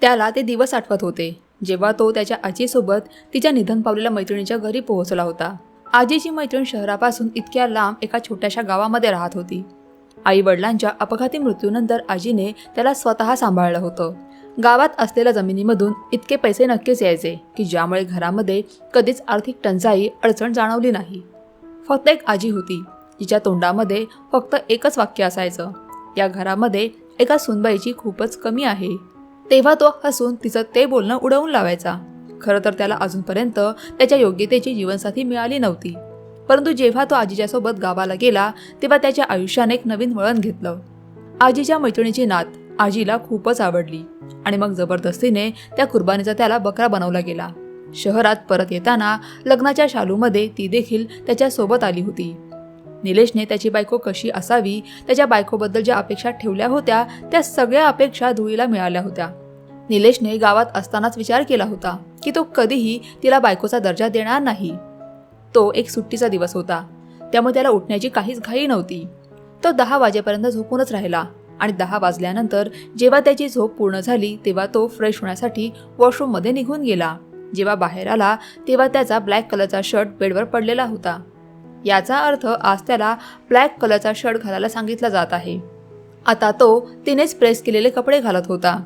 त्याला ते दिवस आठवत होते. जेव्हा तो त्याच्या आजीसोबत तिच्या निधन पावलेल्या मैत्रिणीच्या घरी पोहोचला होता. आजीची मैत्रीण शहरापासून इतक्या लांब एका छोट्याशा गावामध्ये राहत होती. आई वडिलांच्या अपघाती मृत्यूनंतर आजीने त्याला स्वतः सांभाळलं होतं. गावात असलेल्या जमिनीमधून इतके पैसे नक्कीच यायचे की ज्यामुळे घरामध्ये कधीच आर्थिक टंचाई अडचण जाणवली नाही. फक्त एक आजी होती तिच्या तोंडामध्ये फक्त एकच वाक्य असायचं. या घरामध्ये एका सुनबाईची खूपच कमी आहे. तेव्हा तो हसून तिचं ते बोलणं उडवून लावायचा. खरं तर त्याला अजूनपर्यंत त्याच्या योग्यतेची जीवनसाथी मिळाली नव्हती. परंतु जेव्हा तो आजीच्या सोबत गावाला गेला तेव्हा त्याच्या आयुष्याने एक नवीन वळण घेतलं. आजीच्या मैत्रिणीची नात आजीला खूपच आवडली आणि मग जबरदस्तीने त्या कुर्बानीचा त्याला बकरा बनवला गेला. शहरात परत येताना लग्नाच्या शालूमध्ये ती देखील त्याच्या सोबत आली होती. निलेशने त्याची बायको कशी असावी त्याच्या बायकोबद्दल ज्या अपेक्षा ठेवल्या होत्या त्या सगळ्या अपेक्षा धुळीला मिळाल्या होत्या. निलेशने गावात असतानाच विचार केला होता की तो कधीही तिला बायकोचा दर्जा देणार नाही. तो एक सुट्टीचा दिवस होता. त्यामुळे त्याला उठण्याची काहीच घाई नव्हती. तो दहा वाजेपर्यंत झोपूनच राहिला आणि दहा वाजल्यानंतर जेव्हा त्याची झोप पूर्ण झाली तेव्हा तो फ्रेश होण्यासाठी वॉशरूममध्ये निघून गेला. जेव्हा बाहेर आला तेव्हा त्याचा ब्लॅक कलरचा शर्ट बेडवर पडलेला होता. याचा अर्थ आज त्याला ब्लॅक कलरचा शर्ट घालायला सांगितला जात आहे. आता तो तिनेच प्रेस केलेले कपडे घालत होता.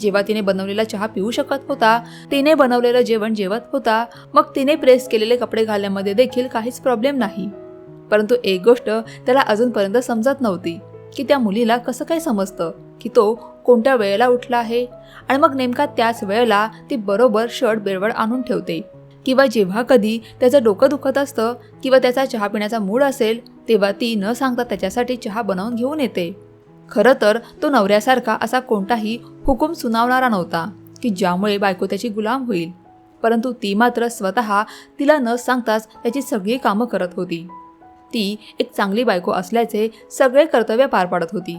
जेव्हा तिने बनवलेला चहा पिऊ शकत होता तिने बनवलेलं जेवण जेवत होता मग तिने प्रेस केलेले कपडे घालण्यामध्ये देखील काहीच प्रॉब्लेम नाही. परंतु एक गोष्ट त्याला अजूनपर्यंत समजत नव्हती की त्या मुलीला कसं काय समजतं की तो कोणत्या वेळेला उठला आहे? आणि मग नेमका त्याच वेळेला ती बरोबर शर्ट बेरवड आणून ठेवते. किंवा जेव्हा कधी त्याचं डोकं दुखत असतं किंवा त्याचा चहा पिण्याचा मूड असेल तेव्हा ती न सांगता त्याच्यासाठी चहा बनवून घेऊन येते. खरं तर तो नवऱ्यासारखा असा कोणताही हुकूम सुनावणारा नव्हता की ज्यामुळे बायको त्याची गुलाम होईल. परंतु ती मात्र स्वतः तिला न सांगताच त्याची सगळी कामं करत होती. ती एक चांगली बायको असल्याचे सगळे कर्तव्य पार पाडत होती.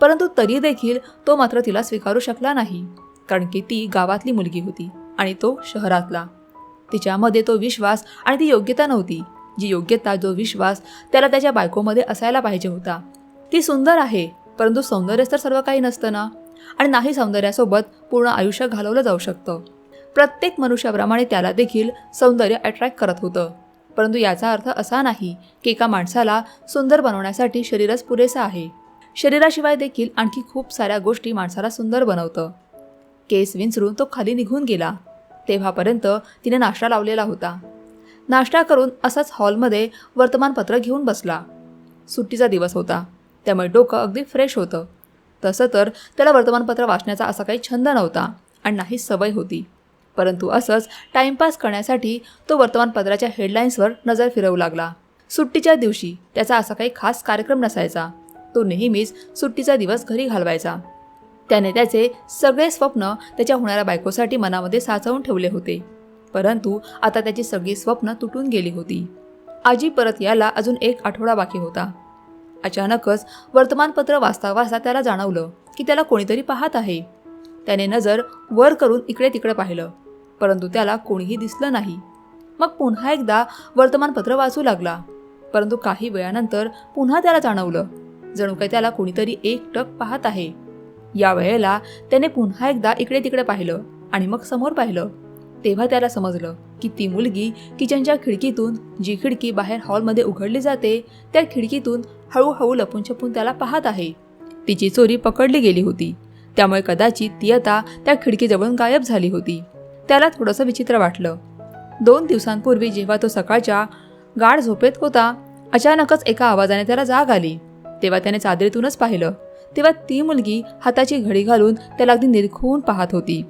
परंतु तरी देखील तो मात्र तिला स्वीकारू शकला नाही कारण की ती गावातली मुलगी होती आणि तो शहरातला. तिच्यामध्ये तो विश्वास आणि ती योग्यता नव्हती जी योग्यता जो विश्वास त्याला त्याच्या बायकोमध्ये असायला पाहिजे होता. ती सुंदर आहे परंतु सौंदर्यच तर सर्व काही नसतं ना? आणि नाही सौंदर्यासोबत पूर्ण आयुष्य घालवलं जाऊ शकतं. प्रत्येक मनुष्याप्रमाणे त्याला देखील सौंदर्य अट्रॅक्ट करत होतं. परंतु याचा अर्थ असा नाही की एका माणसाला सुंदर बनवण्यासाठी शरीरच पुरेसं आहे. शरीराशिवाय देखील आणखी खूप साऱ्या गोष्टी माणसाला सुंदर बनवतं. केस विंचरून तो खाली निघून गेला. तेव्हापर्यंत तिने नाश्ता लावलेला होता. नाश्ता करून असाच हॉलमध्ये वर्तमानपत्र घेऊन बसला. सुट्टीचा दिवस होता. त्यामुळे डोकं अगदी फ्रेश होतं. तसं तर त्याला वर्तमानपत्र वाचण्याचा असा काही छंद नव्हता आणि नाही सवय होती. परंतु असंच टाइमपास करण्यासाठी तो वर्तमानपत्राच्या हेडलाईन्सवर नजर फिरवू लागला. सुट्टीच्या दिवशी त्याचा असा काही खास कार्यक्रम नसायचा. तो नेहमीच सुट्टीचा दिवस घरी घालवायचा. त्याने त्याचे सगळे स्वप्न त्याच्या होणाऱ्या बायकोसाठी मनामध्ये साचवून ठेवले होते. परंतु आता त्याची सगळी स्वप्न तुटून गेली होती. आजी परत यायला अजून एक आठवडा बाकी होता. अचानकच वर्तमानपत्र वाचता वाचता त्याला जाणवलं की त्याला कोणीतरी पाहत आहे. त्याने नजर वर करून इकडे तिकडे पाहिलं परंतु त्याला कोणीही दिसलं नाही. मग पुन्हा एकदा वर्तमानपत्र वाचू लागला परंतु काही वेळानंतर पुन्हा त्याला जाणवलं जणू काही त्याला कोणीतरी एकटक पाहत आहे. या वेळेला त्याने पुन्हा एकदा इकडे तिकडे पाहिलं आणि मग समोर पाहिलं. तेव्हा त्याला समजलं की ती मुलगी किचनच्या खिडकीतून जी खिडकी बाहेर हॉलमध्ये उघडली जाते त्या खिडकीतून हळूहळू लपून छपून त्याला पाहत आहे. तिची चोरी पकडली गेली होती. त्यामुळे कदाचित ती आता त्या खिडकीजवळून गायब झाली होती. त्याला थोडंसं विचित्र वाटलं. दोन दिवसांपूर्वी जेव्हा तो सकाळच्या गाढ झोपेत होता अचानकच एका आवाजाने त्याला जाग आली. तेव्हा त्याने चादरीतूनच पाहिलं. तेव्हा ती मुलगी हाताची घडी घालून त्याला अगदी निरखून पाहत होती.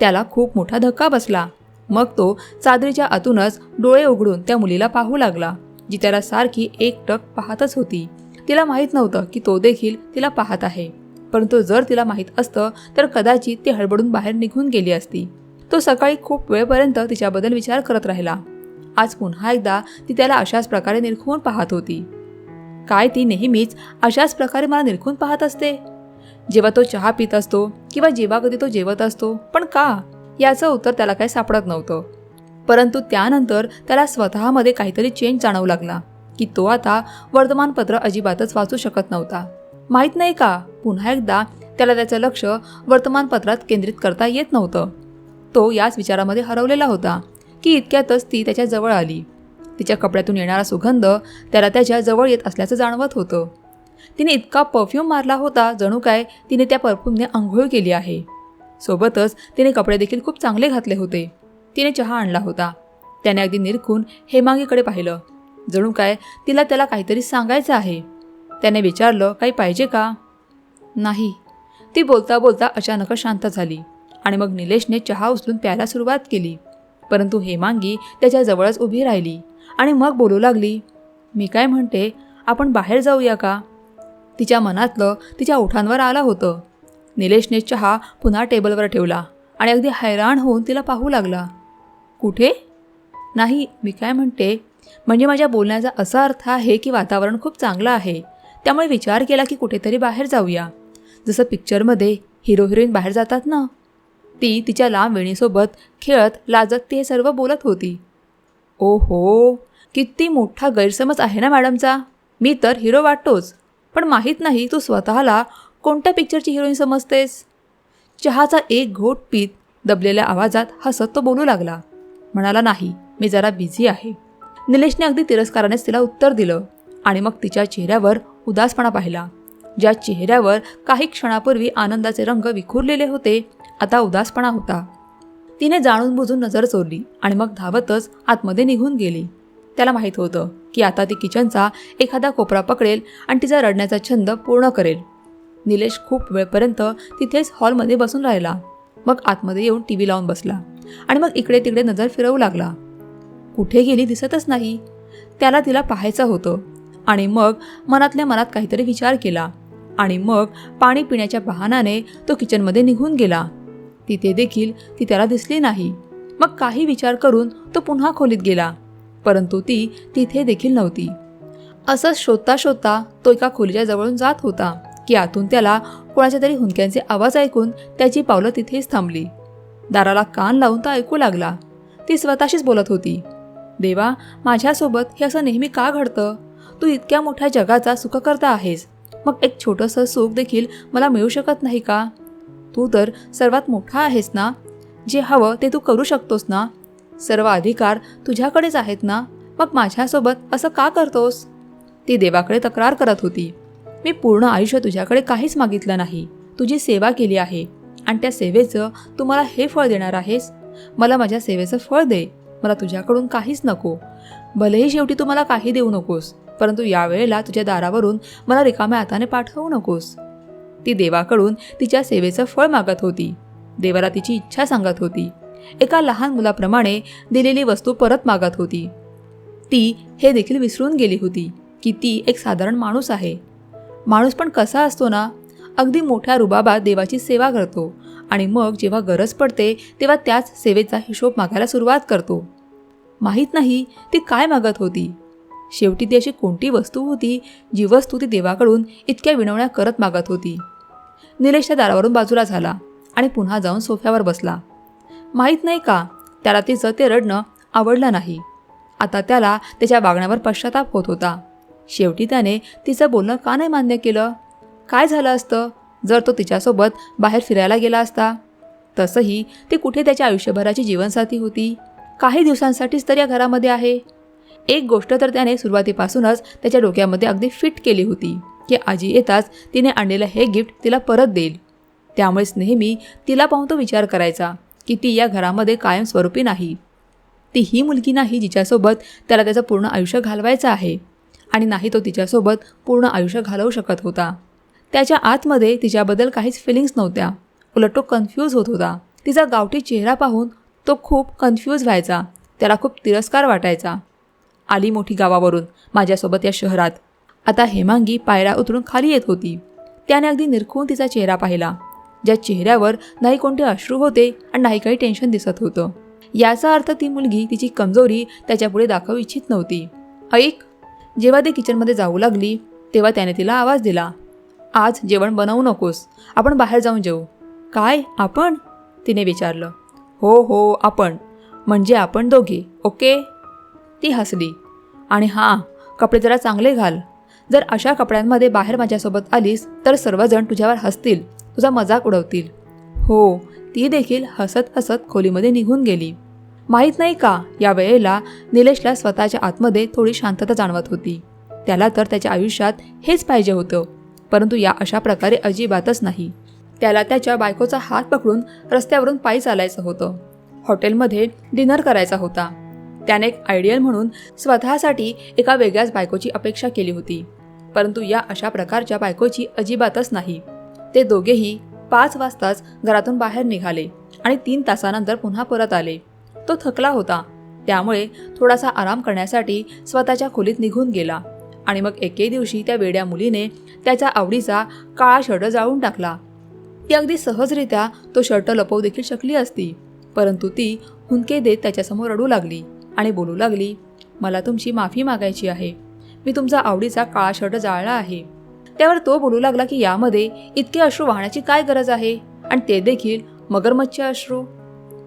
त्याला खूप मोठा धक्का बसला. मग तो चादरीच्या आतूनच डोळे उघडून त्या मुलीला पाहू लागला. जी त्याला सारखी एकटक पाहतच होती. तिला माहीत नव्हतं की तो देखील तिला पाहत आहे. परंतु जर तिला माहीत असतं तर कदाचित ती हडबडून बाहेर निघून गेली असती. तो सकाळी खूप वेळपर्यंत तिच्याबद्दल विचार करत राहिला. आज पुन्हा एकदा ती त्याला अशाच प्रकारे निरखून पाहत होती. काय ती नेहमीच अशाच प्रकारे मला निरखून पाहत असते? जेव्हा तो चहा पित असतो किंवा जेव्हा कधी तो जेवत असतो पण का? याचं उत्तर त्याला काही सापडत नव्हतं. परंतु त्यानंतर त्याला स्वतःमध्ये काहीतरी चेंज जाणवू लागला की तो आता वर्तमानपत्र अजिबातच वाचू शकत नव्हता. माहीत नाही का पुन्हा एकदा त्याला त्याचं लक्ष वर्तमानपत्रात केंद्रित करता येत नव्हतं. तो याच विचारामध्ये हरवलेला होता की इतक्यातच ती त्याच्याजवळ आली. तिच्या कपड्यातून येणारा सुगंध त्याला त्याच्याजवळ येत असल्याचं जाणवत होतं. तिने इतका परफ्यूम मारला होता जणू काय तिने त्या परफ्यूमने आंघोळ केली आहे. सोबतच तिने कपडे देखील खूप चांगले घातले होते. तिने चहा आणला होता. त्याने अगदी निरखून हेमांगीकडे पाहिलं. जणू काय तिला त्याला काहीतरी सांगायचं आहे? त्याने विचारलं काही पाहिजे का? नाही. ती बोलता बोलता अचानकच शांत झाली आणि मग निलेशने चहा उचलून प्यायला सुरुवात केली. परंतु हेमांगी त्याच्या जवळच उभी राहिली आणि मग बोलू लागली मी काय म्हणते आपण बाहेर जाऊया का? तिच्या मनातलं तिच्या ओठांवर आलं होतं. निलेशने चहा पुन्हा टेबलवर ठेवला आणि अगदी हैराण होऊन तिला पाहू लागला. कुठे? नाही मी काय म्हणते? म्हणजे माझ्या बोलण्याचा असा अर्थ आहे की वातावरण खूप चांगलं आहे. त्यामुळे विचार केला की कुठेतरी बाहेर जाऊया. जसं पिक्चरमध्ये हिरो हिरोईन बाहेर जातात ना? ती तिच्या लांब वेणीसोबत खेळत लाजत हे सर्व बोलत होती. ओ हो किती मोठा गैरसमज आहे ना मॅडमचा? मी तर हिरो वाटतोच. पण माहीत नाही तू स्वतःला कोणत्या पिक्चरची हिरोईन समजतेस? चहाचा एक घोट पीत दबलेल्या आवाजात हसत तो बोलू लागला. म्हणाला नाही मी जरा बिझी आहे. निलेशने अगदी तिरस्कारानेच तिला उत्तर दिलं आणि मग तिच्या चेहऱ्यावर उदासपणा पाहिला. ज्या चेहऱ्यावर काही क्षणापूर्वी आनंदाचे रंग विखुरलेले होते आता उदासपणा होता. तिने जाणून बुजून नजर चोरली आणि मग धावतच आतमध्ये निघून गेली. त्याला माहीत होतं की आता ती किचनचा एखादा कोपरा पकडेल आणि तिचा रडण्याचा छंद पूर्ण करेल. निलेश खूप वेळपर्यंत तिथेच हॉलमध्ये बसून राहिला. मग आतमध्ये येऊन टी व्ही लावून बसला आणि मग इकडे तिकडे नजर फिरवू लागला. कुठे गेली दिसतच नाही. त्याला तिला पाहायचं होतं आणि मग मनातल्या मनात काहीतरी विचार केला आणि मग पाणी पिण्याच्या बहानाने तो किचनमध्ये निघून गेला. तिथे देखील ती त्याला दिसली नाही. मग काही विचार करून तो पुन्हा खोलीत गेला परंतु ती तिथे देखील नव्हती. असंच शोधता शोधता तो एका खोलीच्या जवळून जात होता की आतून त्याला कोणाच्या तरी हुंदक्यांचे आवाज ऐकून त्याची पावलं तिथेच थांबली. दाराला कान लावून तो ऐकू लागला. ती स्वतःशीच बोलत होती. देवा माझ्यासोबत हे असं नेहमी का घडतं? तू इतक्या मोठ्या जगाचा सुखकर्ता आहेस. मग एक छोटंसं सुख देखील मला मिळू शकत नाही का? तू तर सर्वात मोठा आहेस ना? जे हवं ते तू करू शकतोस ना? सर्व अधिकार तुझ्याकडेच आहेत ना? मग माझ्यासोबत असं का करतोस? ती देवाकडे तक्रार करत होती. मी पूर्ण आयुष्य तुझ्याकडे काहीच मागितलं नाही. तुझी सेवा केली आहे. आणि त्या सेवेचं तू मला हे फळ देणार आहेस? मला माझ्या सेवेचं फळ दे. मला तुझ्याकडून काहीच नको. भलेही शेवटी तू मला काही देऊ नकोस परंतु यावेळेला तुझ्या दारावरून मला रिकाम्या हाताने पाठवू नकोस. ती देवाकडून तिच्या सेवेचं फळ मागत होती. देवाला तिची इच्छा सांगत होती. एका लहान मुलाप्रमाणे दिलेली वस्तू परत मागत होती. ती हे देखील विसरून गेली होती की ती एक साधारण माणूस आहे. माणूस पण कसा असतो ना? अगदी मोठ्या रुबाबात देवाची सेवा करतो आणि मग जेव्हा गरज पडते तेव्हा त्याच सेवेचा हिशोब मागायला सुरुवात करतो. माहीत नाही ती काय मागत होती. शेवटी ती अशी कोणती वस्तू होती जी वस्तू ती देवाकडून इतक्या विनवण्या करत मागत होती. निलेश त्या दारावरून बाजूला झाला आणि पुन्हा जाऊन सोफ्यावर बसला. माहीत नाही का त्याला तिचं ते रडणं आवडलं नाही. आता त्याला त्याच्या वागण्यावर पश्चाताप होत होता. शेवटी त्याने तिचं बोलणं का नाही मान्य केलं? काय झालं असतं? जर तो तिच्यासोबत बाहेर फिरायला गेला असता? तसंही ती कुठे त्याच्या आयुष्यभराची जीवनसाथी होती? काही दिवसांसाठीच तर या घरामध्ये आहे. एक गोष्ट तर त्याने सुरुवातीपासूनच त्याच्या डोक्यामध्ये अगदी फिट केली होती की आजी येताच तिने आणलेलं हे गिफ्ट तिला परत देईल. त्यामुळेच नेहमी तिला पाहून तो विचार करायचा की ती या घरामध्ये कायमस्वरूपी नाही. ती ही मुलगी नाही जिच्यासोबत त्याला त्याचं पूर्ण आयुष्य घालवायचं आहे. आणि नाही तो तिच्यासोबत पूर्ण आयुष्य घालवू शकत होता. त्याच्या आतमध्ये तिच्याबद्दल काहीच फिलिंग्स नव्हत्या. उलट तो कन्फ्यूज होत होता. तिचा गावठी चेहरा पाहून तो खूप कन्फ्यूज व्हायचा. त्याला खूप तिरस्कार वाटायचा. आली मोठी गावावरून माझ्यासोबत या शहरात. आता हेमांगी पायऱ्या उतरून खाली येत होती. त्याने अगदी निरखून तिचा चेहरा पाहिला. ज्या चेहऱ्यावर नाही कोणते अश्रू होते आणि नाही काही टेन्शन दिसत होतं. याचा अर्थ ती मुलगी तिची कमजोरी त्याच्यापुढे दाखवू इच्छित नव्हती. ऐक जेव्हा ती किचनमध्ये जाऊ लागली तेव्हा त्याने तिला आवाज दिला आज जेवण बनवू नकोस आपण बाहेर जाऊन जेऊ. काय? आपण? तिने विचारलं. हो हो आपण म्हणजे आपण दोघे ओके? ती हसली. आणि हां कपडे जरा चांगले घाल. जर अशा कपड्यांमध्ये बाहेर माझ्यासोबत आलीस तर सर्वजण तुझ्यावर हसतील तुझा मजाक उडवतील. हो ती देखील हसत हसत खोलीमध्ये निघून गेली. माहीत नाही का? या वेळेला निलेशला स्वतःच्या आतमध्ये थोडी शांतता जाणवत होती. त्याला तर त्याच्या आयुष्यात हेच पाहिजे होतं. परंतु या अशा प्रकारे अजिबातच नाही. त्याला त्याच्या बायकोचा हात पकडून रस्त्यावरून पायी चालायचं होतं. हॉटेलमध्ये डिनर करायचा होता. त्याने एक आयडियल म्हणून स्वतःसाठी एका वेगळ्याच बायकोची अपेक्षा केली होती. परंतु या अशा प्रकारच्या बायकोची अजिबातच नाही. ते दोघेही पाच वाजताच घरातून बाहेर निघाले आणि तीन तासानंतर पुन्हा परत आले. तो थकला होता. त्यामुळे थोडासा आराम करण्यासाठी स्वतःच्या खोलीत निघून गेला. आणि मग एके दिवशी त्या वेड्या मुलीने त्याच्या आवडीचा काळा शर्ट जाळून टाकला. ती अगदी सहजरित्या तो शर्ट लपवू देखील शकली असती परंतु ती हुंके देत त्याच्यासमोर रडू लागली आणि बोलू लागली मला तुमची माफी मागायची आहे. मी तुमचा आवडीचा काळा शर्ट जाळला आहे. त्यावर तो बोलू लागला की यामध्ये इतके अश्रू वाहण्याची काय गरज आहे? आणि ते देखील मगरमच्छ अश्रू?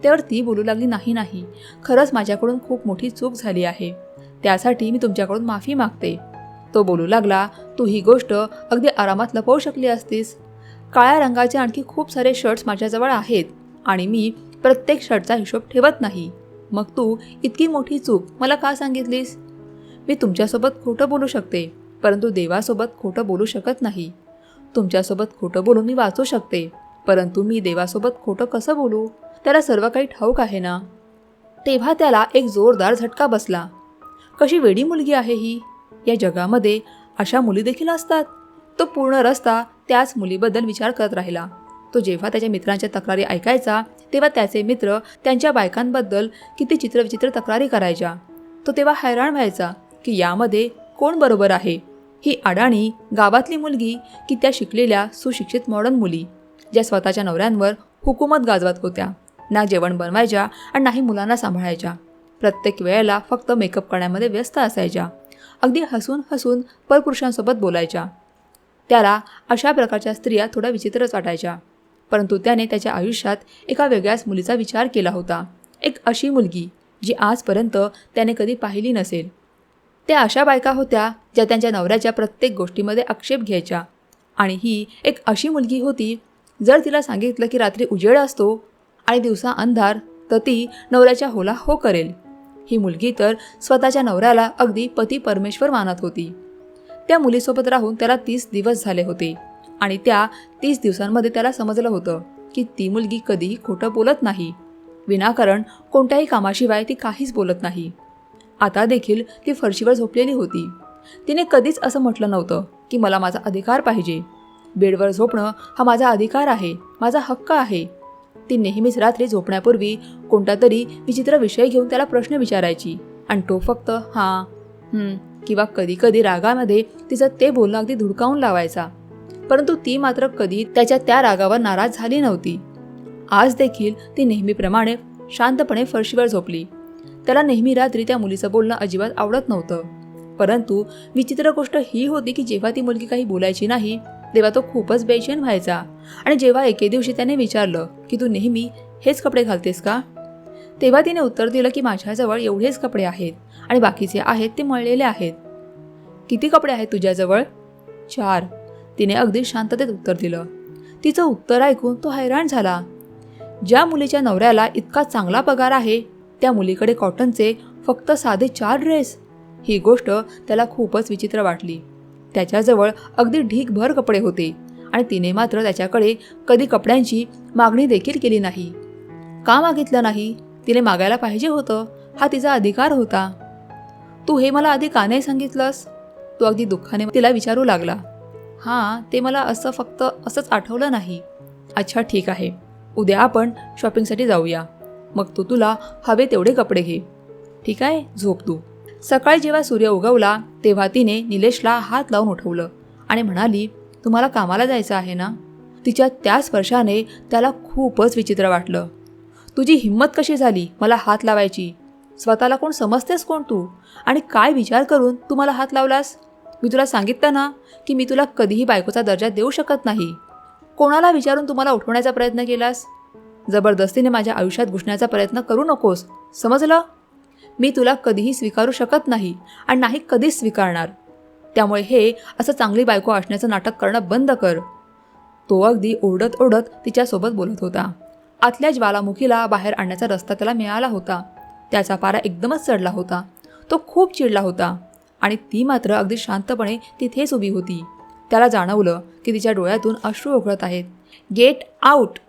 त्यावर ती बोलू लागली नाही नाही. खरंच माझ्याकडून खूप मोठी चूक झाली आहे. त्यासाठी मी तुमच्याकडून माफी मागते. तो बोलू लागला तू ही गोष्ट अगदी आरामात लपवू शकली असतीस. काळ्या रंगाचे आणखी खूप सारे शर्ट्स माझ्याजवळ आहेत आणि मी प्रत्येक शर्टचा हिशोब ठेवत नाही. मग तू इतकी मोठी चूक मला का सांगितलीस? मी तुमच्यासोबत खोटं बोलू शकते परंतु देवासोबत खोटं बोलू शकत नाही. तुमच्यासोबत खोटं बोलून मी वाचू शकते परंतु मी देवासोबत खोटं कसं बोलू? त्याला सर्व काही ठाऊक आहे ना? तेव्हा त्याला एक जोरदार झटका बसला. कशी वेडी मुलगी आहे ही? या जगामध्ये अशा मुली देखील असतात? तो पूर्ण रस्ता त्याच मुलीबद्दल विचार करत राहिला. तो जेव्हा त्याच्या मित्रांच्या तक्रारी ऐकायचा तेव्हा त्याचे मित्र त्यांच्या बायकांबद्दल किती चित्रविचित्र तक्रारी करायच्या. तो तेव्हा हैराण व्हायचा की यामध्ये कोण बरोबर आहे? ही अडाणी गावातली मुलगी की त्या शिकलेल्या सुशिक्षित मॉडर्न मुली ज्या स्वतःच्या नवऱ्यांवर हुकूमत गाजवत होत्या. ना जेवण बनवायच्या आणि नाही मुलांना सांभाळायच्या. प्रत्येक वेळेला फक्त मेकअप करण्यामध्ये व्यस्त असायच्या. अगदी हसून हसून परपुरुषांसोबत बोलायच्या. त्याला अशा प्रकारच्या स्त्रिया थोड्या विचित्रच वाटायच्या. परंतु त्याने त्याच्या आयुष्यात एका वेगळ्याच मुलीचा विचार केला होता. एक अशी मुलगी जी आजपर्यंत त्याने कधी पाहिली नसेल. त्या अशा बायका होत्या ज्या त्यांच्या नवऱ्याच्या प्रत्येक गोष्टीमध्ये आक्षेप घ्यायच्या. आणि ही एक अशी मुलगी होती जर तिला सांगितलं की रात्री उजेड असतो आणि दिवसा अंधार तर ती नवऱ्याच्या होला हो करेल. ही मुलगी तर स्वतःच्या नवऱ्याला अगदी पती परमेश्वर मानत होती. त्या मुलीसोबत राहून त्याला तीस दिवस झाले होते आणि त्या तीस दिवसांमध्ये त्याला समजलं होतं की ती मुलगी कधीही खोटं बोलत नाही. विनाकारण कोणत्याही कामाशिवाय ती काहीच बोलत नाही. आता देखील ती फरशीवर झोपलेली होती. तिने कधीच असं म्हटलं नव्हतं की मला माझा अधिकार पाहिजे. बेडवर झोपणं हा माझा अधिकार आहे माझा हक्क आहे. ती नेहमीच रात्री झोपण्यापूर्वी कोणता तरी विचित्र विषय घेऊन त्याला प्रश्न विचारायची. आणि तो फक्त हां किंवा कधी कधी रागामध्ये तिचं ते बोलणं अगदी धुडकावून लावायचा. परंतु ती मात्र कधी त्याच्या त्या रागावर नाराज झाली नव्हती. आज देखील ती नेहमीप्रमाणे शांतपणे फरशीवर झोपली. त्याला नेहमी रात्री त्या मुलीचं बोलणं अजिबात आवडत नव्हतं. परंतु विचित्र गोष्ट ही होती की जेव्हा ती मुलगी काही बोलायची नाही तेव्हा तो खूपच बेचैन व्हायचा. आणि जेव्हा एके दिवशी त्याने विचारलं की तू नेहमी हेच कपडे घालतेस का? तेव्हा तिने उत्तर दिलं की माझ्याजवळ एवढेच कपडे आहेत आणि बाकीचे आहेत ते मळलेले आहेत. किती कपडे आहेत तुझ्याजवळ? चार. तिने अगदी शांततेत उत्तर दिलं. तिचं उत्तर ऐकून तो हैराण झाला. ज्या मुलीच्या नवऱ्याला इतका चांगला पगार आहे त्या मुलीकडे कॉटनचे फक्त साधे चार ड्रेस. ही गोष्ट त्याला खूपच विचित्र वाटली. त्याच्याजवळ अगदी ढीकभर कपडे होते आणि तिने मात्र त्याच्याकडे कधी कपड्यांची मागणी देखील केली नाही. का मागितलं नाही? तिने मागायला पाहिजे होतं. हा तिचा अधिकार होता. तू हे मला आधी का नाही सांगितलंस? तो अगदी दुःखाने तिला विचारू लागला. हां ते मला असं फक्त असंच आठवलं नाही. अच्छा ठीक आहे. उद्या आपण शॉपिंगसाठी जाऊया. मग तू तुला हवे तेवढे कपडे घे. ठीक आहे? झोप तू. सकाळी जेव्हा सूर्य उगवला तेव्हा तिने निलेशला हात लावून उठवलं आणि म्हणाली तुम्हाला कामाला जायचं आहे ना? तिच्या त्या स्पर्शाने त्याला खूपच विचित्र वाटलं. तुझी हिंमत कशी झाली मला हात लावायची? स्वतःला कोण समजतेस कोण तू? आणि काय विचार करून तू मला हात लावलास? मी तुला सांगितलं ना की मी तुला कधीही बायकोचा दर्जा देऊ शकत नाही. कोणाला विचारून तुम्हाला उठवण्याचा प्रयत्न केलास? जबरदस्तीने माझ्या आयुष्यात घुसण्याचा प्रयत्न करू नकोस समजलं? मी तुला कधीही स्वीकारू शकत नाही आणि नाही कधीच स्वीकारणार. त्यामुळे हे असं चांगली बायको असण्याचं नाटक करणं बंद कर. तो अगदी ओरडत ओढत तिच्यासोबत बोलत होता. आतल्या ज्वालामुखीला बाहेर आणण्याचा रस्ता त्याला मिळाला होता. त्याचा पारा एकदमच चढला होता. तो खूप चिडला होता आणि ती मात्र अगदी शांतपणे तिथेच उभी होती. त्याला जाणवलं की तिच्या डोळ्यातून अश्रू ओघळत आहेत. Get out!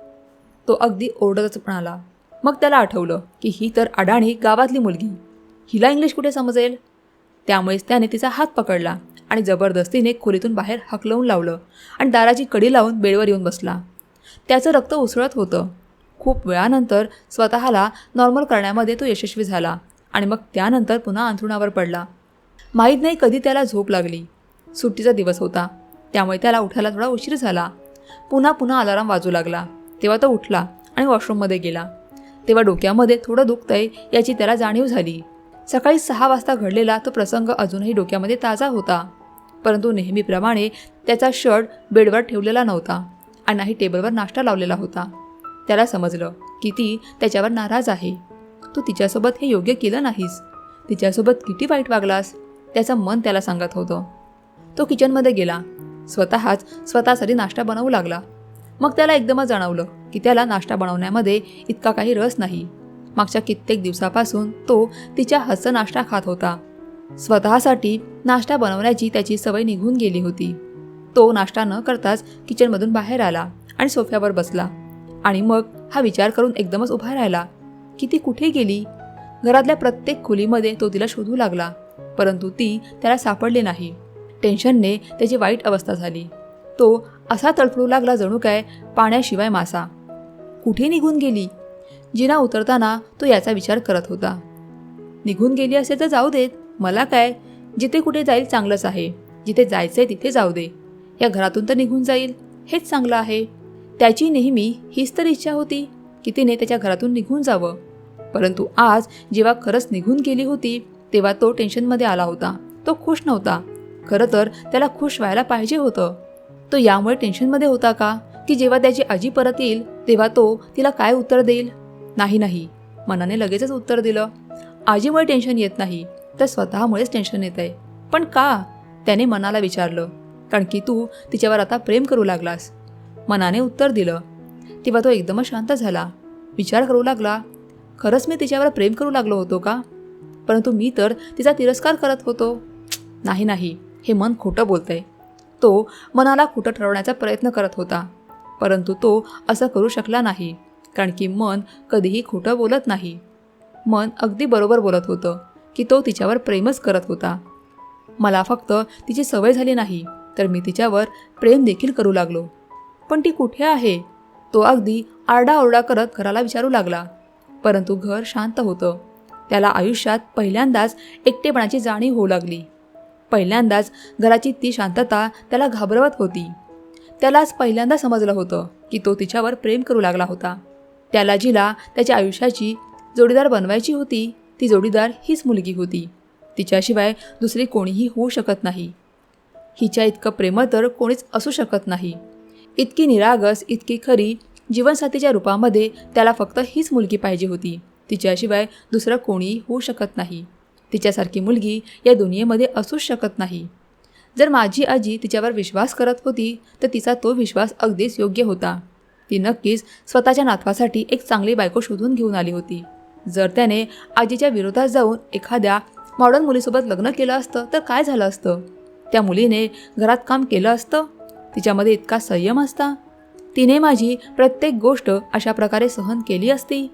तो अगदी ओरडतच म्हणाला. मग त्याला आठवलं की ही तर अडाणी गावातली मुलगी. हिला इंग्लिश कुठे समजेल? त्यामुळेच त्याने तिचा हात पकडला आणि जबरदस्तीने खोलीतून बाहेर हकलवून लावलं आणि दाराची कडी लावून बेडवर येऊन बसला. त्याचं रक्त उसळत होतं. खूप वेळानंतर स्वतःला नॉर्मल करण्यामध्ये तो यशस्वी झाला आणि मग त्यानंतर पुन्हा अंथरुणावर पडला. माहीत नाही कधी त्याला झोप लागली. सुट्टीचा दिवस होता. त्यामुळे त्याला उठायला थोडा उशीर झाला. पुन्हा पुन्हा अलाराम वाजू लागला. तेव्हा तो उठला आणि वॉशरूममध्ये गेला. तेव्हा डोक्यामध्ये थोडं दुखतंय याची त्याला जाणीव झाली. सकाळी सहा वाजता घडलेला तो प्रसंग अजूनही डोक्यामध्ये ताजा होता. परंतु नेहमीप्रमाणे त्याचा शर्ट बेडवर ठेवलेला नव्हता आणि नाही टेबलवर नाश्ता लावलेला होता. त्याला समजलं की ती त्याच्यावर नाराज आहे. तू तिच्यासोबत हे योग्य केलं नाहीस. तिच्यासोबत किती वाईट वागलास? त्याचं मन त्याला सांगत होतं. तो किचनमध्ये गेला. स्वतःच स्वतःसाठी नाश्ता बनवू लागला. मग त्याला एकदमच जाणवलं की त्याला नाश्ता बनवण्यामध्ये इतका काही रस नाही. मागच्या कित्येक दिवसापासून तो तिच्या हातचा नाश्ता खात होता. स्वतःसाठी नाश्ता बनवण्याची त्याची सवय निघून गेली होती. तो नाश्ता न करताच किचनमधून बाहेर आला आणि सोफ्यावर बसला आणि मग हा विचार करून एकदमच उभा राहिला की ती कुठे गेली? घरातल्या प्रत्येक खोलीमध्ये तो तिला शोधू लागला परंतु ती त्याला सापडली नाही. टेन्शनने त्याची वाईट अवस्था झाली. तो असा तळफळू लागला जणू काय पाण्याशिवाय मासा. कुठे निघून गेली? जिना उतरताना तो याचा विचार करत होता. निघून गेली असेल तर जाऊ देत. मला काय? जिथे कुठे जाईल चांगलंच आहे. जिथे जायचंय तिथे जाऊ दे. या घरातून तर निघून जाईल. हेच चांगलं आहे. त्याची नेहमी हीच तर इच्छा होती की तिने त्याच्या घरातून निघून जावं. परंतु आज जेव्हा खरंच निघून गेली होती तेव्हा तो टेन्शनमध्ये आला होता. तो खुश नव्हता. खरं तर त्याला खुश व्हायला पाहिजे होतं. तो यामुळे टेन्शनमध्ये होता का? की जेव्हा त्याची आजी परत येईल तेव्हा तो तिला काय उत्तर देईल? नाही नाही. मनाने लगेचच उत्तर दिलं. आजीमुळे टेन्शन येत नाही तर स्वतःमुळेच टेन्शन येत आहे. पण का? त्याने मनाला विचारलं. कारण की तू तिच्यावर आता प्रेम करू लागलास. मनाने उत्तर दिलं. तेव्हा तो एकदमच शांत झाला. विचार करू लागला. खरंच मी तिच्यावर प्रेम करू लागलो होतो का? परंतु मी तर तिचा तिरस्कार करत होतो. नाही नाही. हे मन खोटं बोलतंय. तो मनाला खुटं ठरवण्याचा प्रयत्न करत होता. परंतु तो असं करू शकला नाही कारण की मन कधीही खोटं बोलत नाही. मन अगदी बरोबर बोलत होतं की तो तिच्यावर प्रेमच करत होता. मला फक्त तिची सवय झाली नाही तर मी तिच्यावर प्रेम देखील करू लागलो. पण ती कुठे आहे? तो अगदी आरडाओरडा करत घराला विचारू लागला. परंतु घर शांत होतं. त्याला आयुष्यात पहिल्यांदाच एकटेपणाची जाणीव होऊ लागली. पहिल्यांदाच घराची ती शांतता त्याला घाबरवत होती. त्यालाच पहिल्यांदा समजलं होतं की तो तिच्यावर प्रेम करू लागला होता. त्याला जिला त्याच्या आयुष्याची जोडीदार बनवायची होती ती जोडीदार हीच मुलगी होती. तिच्याशिवाय दुसरी कोणीही होऊ शकत नाही. हिच्या इतकं प्रेम तर कोणीच असू शकत नाही. इतकी निरागस इतकी खरी जीवनसाथीच्या रूपामध्ये त्याला फक्त हीच मुलगी पाहिजे होती. तिच्याशिवाय दुसरं कोणीही होऊ शकत नाही. तिच्यासारखी मुलगी या दुनियेमध्ये असूच शकत नाही. जर माझी आजी तिच्यावर विश्वास करत होती तर तिचा तो विश्वास अगदीच योग्य होता. ती नक्कीच स्वतःच्या नातवासाठी एक चांगली बायको शोधून घेऊन आली होती. जर त्याने आजीच्या विरोधात जाऊन एखाद्या मॉडर्न मुलीसोबत लग्न केलं असतं तर काय झालं असतं? त्या मुलीने घरात काम केलं असतं? तिच्यामध्ये इतका संयम असता? तिने माझी प्रत्येक गोष्ट अशा प्रकारे सहन केली असती?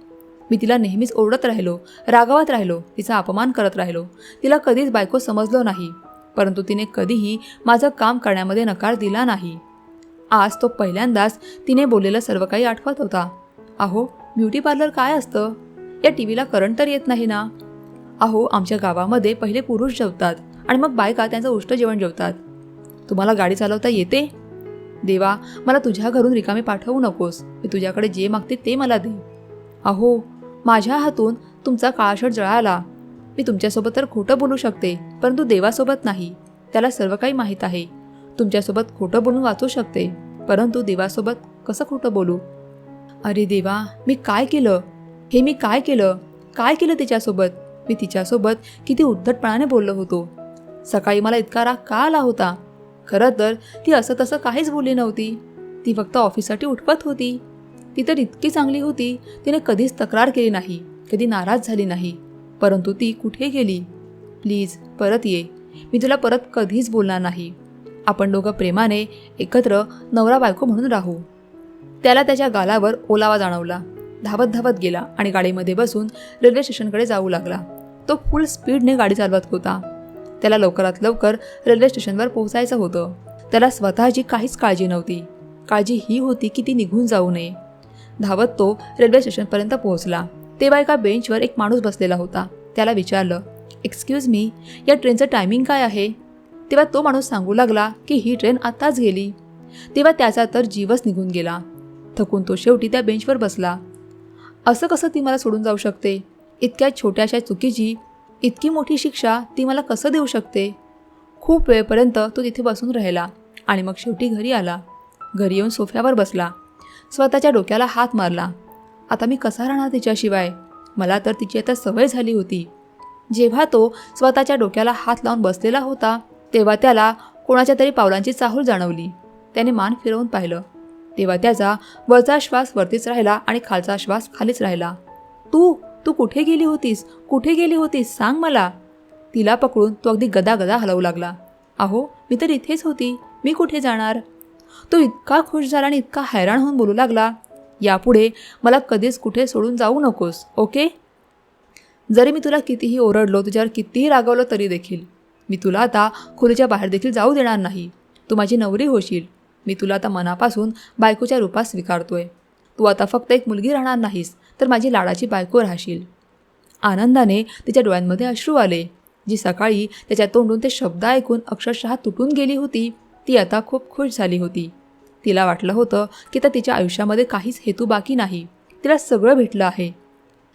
मी तिला नेहमीच ओरडत राहिलो रागावत राहिलो तिचा अपमान करत राहिलो. तिला कधीच बायको समजलो नाही परंतु तिने कधीही माझं काम करण्यामध्ये नकार दिला नाही. आज तो पहिल्यांदाच तिने बोललेलं सर्व काही आठवत होता. अहो ब्युटी पार्लर काय असतं? या टी व्हीला करंट तर येत नाही ना? अहो आमच्या गावामध्ये पहिले पुरुष जेवतात आणि मग बायका त्यांचं उष्ट जेवण जेवतात. तुम्हाला गाडी चालवता येते? देवा मला तुझ्या घरून रिकामी पाठवू नकोस. मी तुझ्याकडे जे मागते ते मला दे. अहो माझ्या हातून तुमचा काळाशट जळाला. मी तुमच्यासोबत तर खोटं बोलू शकते परंतु देवासोबत नाही. त्याला सर्व काही माहीत आहे. तुमच्यासोबत खोटं बोलून वाचू शकते परंतु देवासोबत कसं खोटं बोलू? अरे देवा मी काय केलं? हे मी काय केलं? काय केलं तिच्यासोबत? मी तिच्यासोबत किती उद्धटपणाने बोललो होतो. सकाळी मला इतका राग का आला होता? खरं तर ती असं तसं काहीच बोलली नव्हती. ती फक्त ऑफिससाठी उठवत होती. ती तर इतकी चांगली होती तिने कधीच तक्रार केली नाही कधी नाराज झाली नाही. परंतु ती कुठे गेली? प्लीज परत ये. मी तुला परत कधीच बोलणार नाही. आपण दोघं प्रेमाने एकत्र नवरा बायको म्हणून राहू. त्याला त्याच्या गालावर ओलावा जाणवला. धावत धावत गेला आणि गाडीमध्ये बसून रेल्वे स्टेशनकडे जाऊ लागला. तो फुल स्पीडने गाडी चालवत होता. त्याला लवकरात लवकर रेल्वे स्टेशनवर पोहोचायचं होतं. त्याला स्वतःची काहीच काळजी नव्हती. काळजी ही होती की ती निघून जाऊ नये. धावत तो रेल्वे स्टेशनपर्यंत पोहोचला. तेव्हा एका बेंचवर एक माणूस बसलेला होता. त्याला विचारलं एक्सक्यूज मी या ट्रेनचं टायमिंग काय आहे? तेव्हा तो माणूस सांगू लागला की ही ट्रेन आत्ताच गेली. तेव्हा त्याचा तर जीवच निघून गेला. थकून तो शेवटी त्या बेंचवर बसला. असं कसं ती मला सोडून जाऊ शकते? इतक्या छोट्याशा चुकीची इतकी मोठी शिक्षा ती मला कसं देऊ शकते? खूप वेळपर्यंत तो तिथे बसून राहिला आणि मग शेवटी घरी आला. घरी येऊन सोफ्यावर बसला. स्वतःच्या डोक्याला हात मारला. आता मी कसा राहणार तिच्याशिवाय? मला तर तिची आता सवय झाली होती. जेव्हा तो स्वतःच्या डोक्याला हात लावून बसलेला होता तेव्हा त्याला कोणाच्या तरी पावलांची चाहूल जाणवली. त्याने मान फिरवून पाहिलं. तेव्हा त्याचा वरचा श्वास वरतीच राहिला आणि खालचा श्वास खालीच राहिला. तू तू कुठे गेली होतीस? कुठे गेली होतीस? सांग मला. तिला पकडून तो अगदी गदागदा हलवू लागला. अहो मी तर इथेच होती. मी कुठे जाणार? तो इतका खुश झाला आणि इतका हैराण होऊन बोलू लागला यापुढे मला कधीच कुठे सोडून जाऊ नकोस ओके? जरी मी तुला कितीही ओरडलो तुझ्यावर कितीही रागवलं तरी देखील. मी तुला आता खोलीच्या बाहेर देखील जाऊ देणार नाही. तू माझी नवरी होशील. मी तुला आता मनापासून बायकोच्या रूपात स्वीकारतोय. तू आता फक्त एक मुलगी राहणार नाहीस तर माझी लाडाची बायको राहशील. आनंदाने तिच्या डोळ्यांमध्ये अश्रू आले. जी सकाळी त्याच्या तोंडून ते शब्द ऐकून अक्षरशः तुटून गेली होती. ती आता खूप खुश झाली होती. तिला वाटलं होतं की आता तिच्या आयुष्यामध्ये काहीच हेतू बाकी नाही. तिला सगळं भेटलं आहे.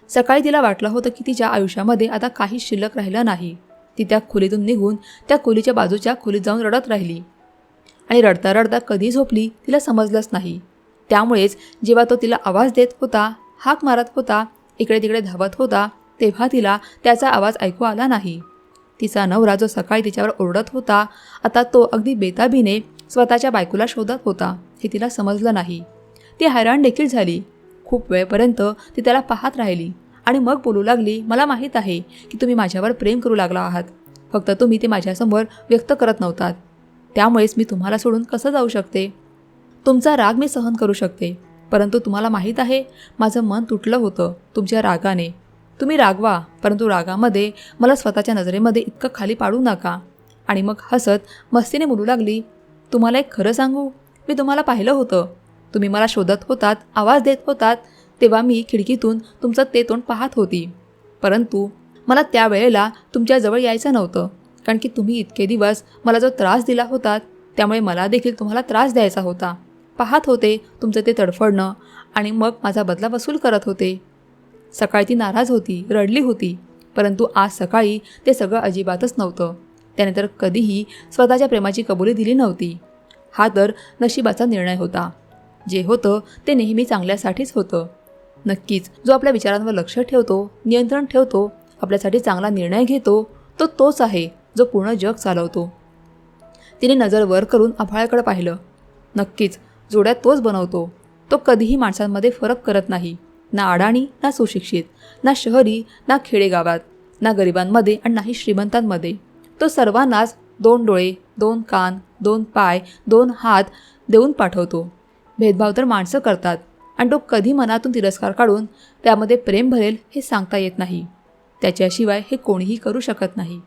सकाळी तिला वाटलं होतं की तिच्या आयुष्यामध्ये आता काहीच शिल्लक राहिलं नाही. ती त्या खोलीतून निघून त्या खोलीच्या बाजूच्या खोलीत जाऊन रडत राहिली. आणि रडता रडता कधी झोपली तिला समजलंच नाही. त्यामुळेच जेव्हा तो तिला आवाज देत होता हाक मारत होता इकडे तिकडे धावत होता तेव्हा तिला त्याचा आवाज ऐकू आला नाही. तिचा नवरा जो सकाळी तिच्यावर ओरडत होता. आता तो अगदी बेताबीने स्वतःच्या बायकोला शोधत होता. हे तिला समजलं नाही. ती हैराण देखील झाली. खूप वेळपर्यंत ती त्याला पाहत राहिली आणि मग बोलू लागली मला माहीत आहे की तुम्ही माझ्यावर प्रेम करू लागला आहात. फक्त तुम्ही ते माझ्यासमोर व्यक्त करत नव्हतात. त्यामुळेच मी तुम्हाला सोडून कसं जाऊ शकते? तुमचा राग मी सहन करू शकते. परंतु तुम्हाला माहीत आहे माझं मन तुटलं होतं तुमच्या रागाने. तुम्ही रागवा परंतु रागामध्ये मला स्वतःच्या नजरेमध्ये इतकं खाली पाडू नका. आणि मग हसत मस्तीने बोलू लागली तुम्हाला एक खरं सांगू? मी तुम्हाला पाहिलं होतं. तुम्ही मला शोधत होतात आवाज देत होतात तेव्हा मी खिडकीतून तुमचं ते तोंड पाहत होती. परंतु मला त्यावेळेला तुमच्याजवळ यायचं नव्हतं कारण की तुम्ही इतके दिवस मला जो त्रास दिला होतात त्यामुळे मला देखील तुम्हाला त्रास द्यायचा होता. पाहत होते तुमचं ते तडफडणं आणि मग माझा बदला वसूल करत होते. सकाळी ती नाराज होती रडली होती परंतु आज सकाळी ते सगळं अजिबातच नव्हतं. त्याने तर कधीही स्वतःच्या प्रेमाची कबुली दिली नव्हती. हा तर नशिबाचा निर्णय होता. जे होतं ते नेहमी चांगल्यासाठीच होतं. नक्कीच जो आपल्या विचारांवर लक्ष ठेवतो नियंत्रण ठेवतो आपल्यासाठी चांगला निर्णय घेतो तो तोच आहे जो पूर्ण जग चालवतो. तिने नजर वर करून आभाळाकडे पाहिलं. नक्कीच जोड्यात तोच बनवतो. तो कधीही माणसांमध्ये फरक करत नाही. ना अडाणी ना सुशिक्षित ना शहरी ना खेडेगावात ना गरिबांमध्ये आणि नाही श्रीमंतांमध्ये. तो सर्वांनाच दोन डोळे दोन कान दोन पाय दोन हात देऊन पाठवतो. भेदभाव तर माणसं करतात आणि तो कधी मनातून तिरस्कार काढून त्यामध्ये प्रेम भरेल हे सांगता येत नाही. त्याच्याशिवाय हे कोणीही करू शकत नाही.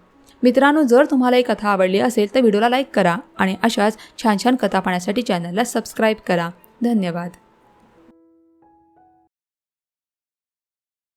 मित्रांनो जर तुम्हाला ही कथा आवडली असेल तर व्हिडिओला लाईक करा आणि अशाच छान छान कथा पाहण्यासाठी चॅनलला सबस्क्राईब करा. धन्यवाद.